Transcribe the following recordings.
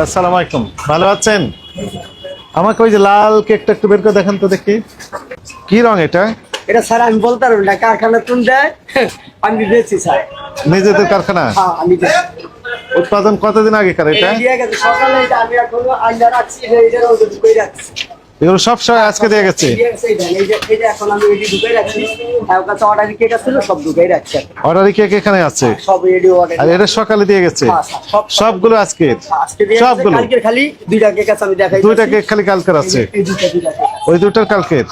আসসালামু আলাইকুম। ভালো আছেন? আমাকে ওই যে লাল কেকটা একটু বের করে দেখেন তো দেখি। কি রং এটা? এটা স্যার আমি বলতে পারব না কারখানা তুন দেয়? আমি দিয়েছি স্যার। নিজেদের কারখানা? হ্যাঁ আমি উৎপাদন কতদিন আগে কার এটা সকালে আমি এখনও আইনা রাখছি। এগুলো সব সময় আজকে দিয়ে গেছে। দিয়ে গেছে এইটা, এই যে- এই যে এখন আমি এটি ঢুকাই রাখছি। আর কাছে অর্ডার কেক ছিল সব ঢুকাই রাখছি অর্ডারি কেক এখানে আছে। সব রেডি অর্ডার আর এটা সকালে দিয়ে গেছে। হ্যাঁ, স্যার, সব- সবগুলো আজকে। আজকে সবগুলো। কালকের খালি দুইটা কেক আছে আমি দেখাই দুইটা কেক খালি কালকের আছে। এই দুইটা দুইটা কেক আছে। ওই দুটার কালকের।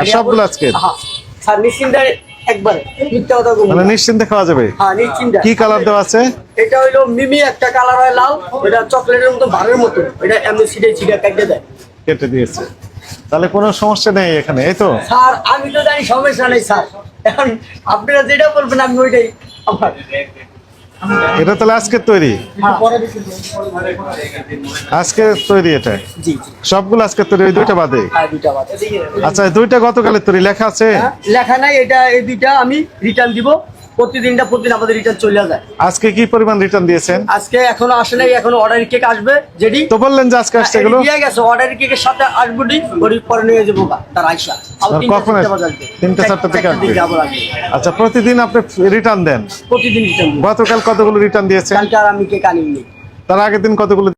আর সবগুলো আজকে হ্যাঁ, স্যার নিশ্চিন্তে একবার মিথ্যা কথা মানে নিশ্চিন্তে খাওয়া যাবে। হ্যাঁ নিশ্চিন্তে। কি কালার দেওয়া আছে? এটা হইল মিমি একটা কালার হয় লাল। এটা চকলেটের মতো ভারের মতো। এটা এমনি ছিটে ছিটে কাটতে দেয়। কেটে দিয়েছে। তাহলে কোনো সমস্যা নেই এখানে এই তো? স্যার আমি তো জানি সমস্যা নেই স্যার। এখন আপনারা যেটা বলবেন আমি ওইটাই আমার এটা তাহলে আজকের তৈরি? আজকে তৈরি এটা? সবগুলো আজকে তৈরি ওই দুইটা বাদে? আর দুইটা বাদ। আচ্ছা দুইটা গতকালের তৈরি লেখা আছে? হ্যাঁ, লেখা নাই এটা এই দুইটা আমি রিটার্ন দিব। প্রতিদিনটা প্রতিদিন আমাদের রিটার্ন চলে যায়। আজকে কি পরিমাণ রিটার্ন দিয়েছেন? আজকে এখনও আসে নাই এখনও অর্ডার কেক আসবে যেটি তো বললেন যে আজকে আসছে এগুলো। দিয়ে গেছে অর্ডার কেকের সাথে আসব নি ওটি পরে নিয়ে যাব তার আইসা কখন? তিনটা চারটা থেকে। আচ্ছা প্রতিদিন আপনি রিটার্ন দেন? প্রতিদিন রিটার্ন গতকাল কতগুলো রিটার্ন দিয়েছেন? কালকে আর আমি কেক আনিনি। তার আগের দিন কতগুলো